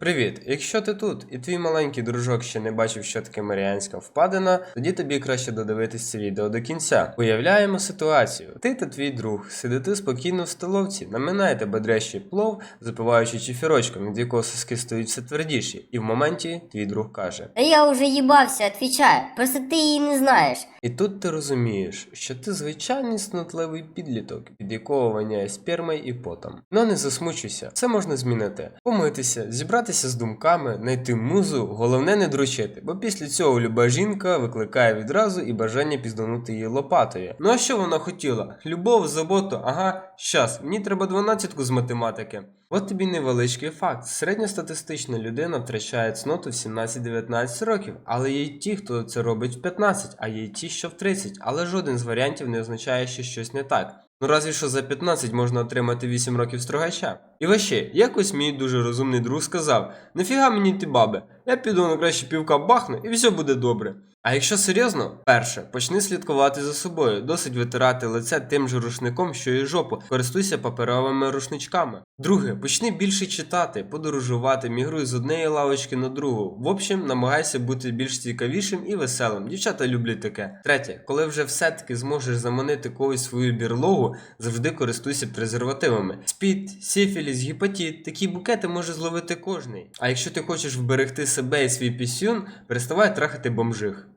Привіт! Якщо ти тут і твій маленький дружок ще не бачив, що таке Маріанська впадина, тоді тобі краще додивитись це відео до кінця. Уявляємо ситуацію: ти та твій друг сидите спокійно в столовці, наминаєте бодрящий плов, запиваючи чефірочком, від якого соски стають все твердіші, і в моменті твій друг каже: Да я уже їбався, отвечаю. Просто ти її не знаєш. І тут ти розумієш, що ти звичайний снотливий підліток, від якого воняє спермою і потом. Ну не засмучуйся, це можна змінити. Помитися, зібратися з думками, знайти музу, головне не дрочити, бо після цього люба жінка викликає відразу і бажання пізданути її лопатою. Ну а що вона хотіла? Любов, заботу, ага, щас, мені треба дванадцятку з математики. От тобі невеличкий факт. Середньостатистична людина втрачає цноту в 17-19 років, але є й ті, хто це робить в 15, а є й ті, що в 30, але жоден з варіантів не означає, що щось не так. Ну разві що за 15 можна отримати 8 років строгача. І ваще, якось мій дуже розумний друг сказав: Нафіга мені ті баби? Я піду на краще півка бахну і все буде добре. А якщо серйозно, перше, почни слідкувати за собою, досить витирати лице тим же рушником, що і жопу, користуйся паперовими рушничками. Друге, почни більше читати, подорожувати, мігруй з однієї лавочки на другу. В общем, намагайся бути більш цікавішим і веселим. Дівчата люблять таке. Третє, коли вже все-таки зможеш заманити когось свою бірлогу, завжди користуйся презервативами. Спід, сифіліс, гепатіт, такі букети може зловити кожний. А якщо ти хочеш вберегти себе і свій пісюн, переставай трахати бомжих.